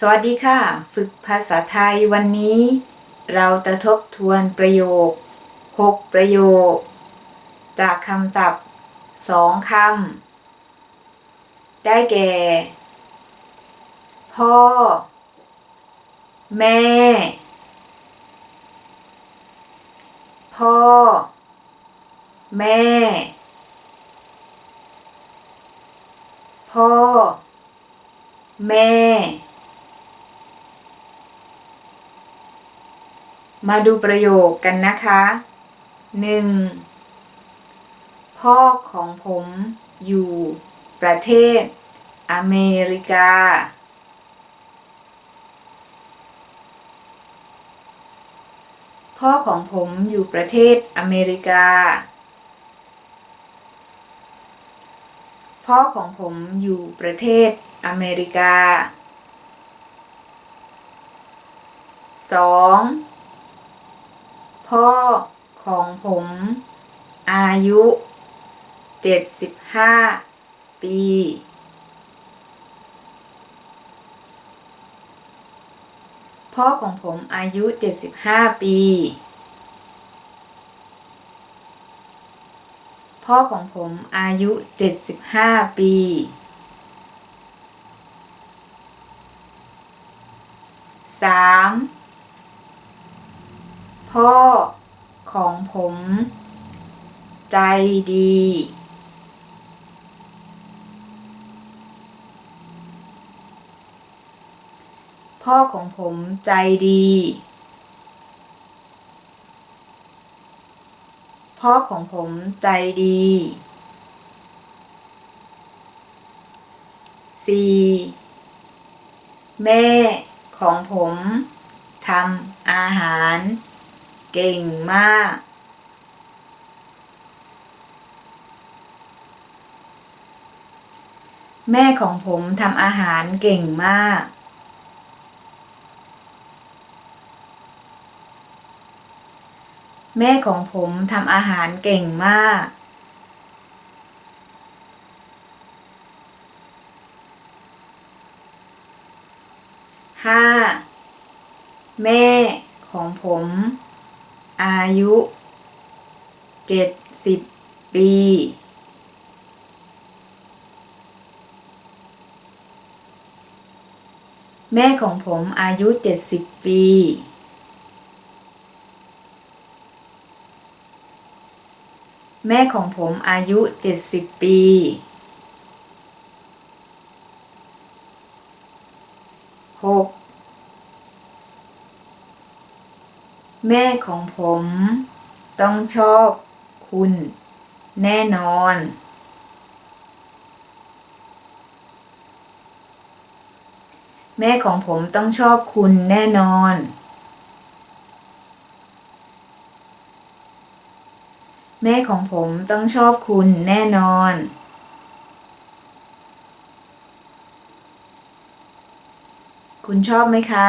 สวัสดีค่ะ ฝึกภาษาไทยวันนี้ เราจะทบทวนประโยค 6 ประโยค จากคำจับสองคำ ได้แก่ พ่อ แม่ พ่อ แม่ พ่อ แม่ มาดูประโยคกันนะคะ 1. พ่อของผมอยู่ประเทศอเมริกา พ่อของผมอยู่ประเทศอเมริกา พ่อของผมอยู่ประเทศอเมริกา 2. พ่อของผม อายุ 75 ปี พ่อของผมอายุ 75 ปี พ่อของผมอายุ 75 ปีสาม พ่อของผม ใจดี พ่อของผมใจดี พ่อของผมใจดีสี่แม่ของผมทำอาหาร เก่งมาก แม่ของผมทำอาหารเก่งมาก แม่ของผมทำอาหารเก่งมาก ห้า แม่ของผม อายุเจ็ดสิบปี แม่ของผมอายุเจ็ดสิบปี แม่ของผมอายุเจ็ดสิบปี หก แม่ของผมต้องชอบคุณแน่นอน แม่ของผมต้องชอบคุณแน่นอน แม่ของผมต้องชอบคุณแน่นอน คุณชอบไหมคะ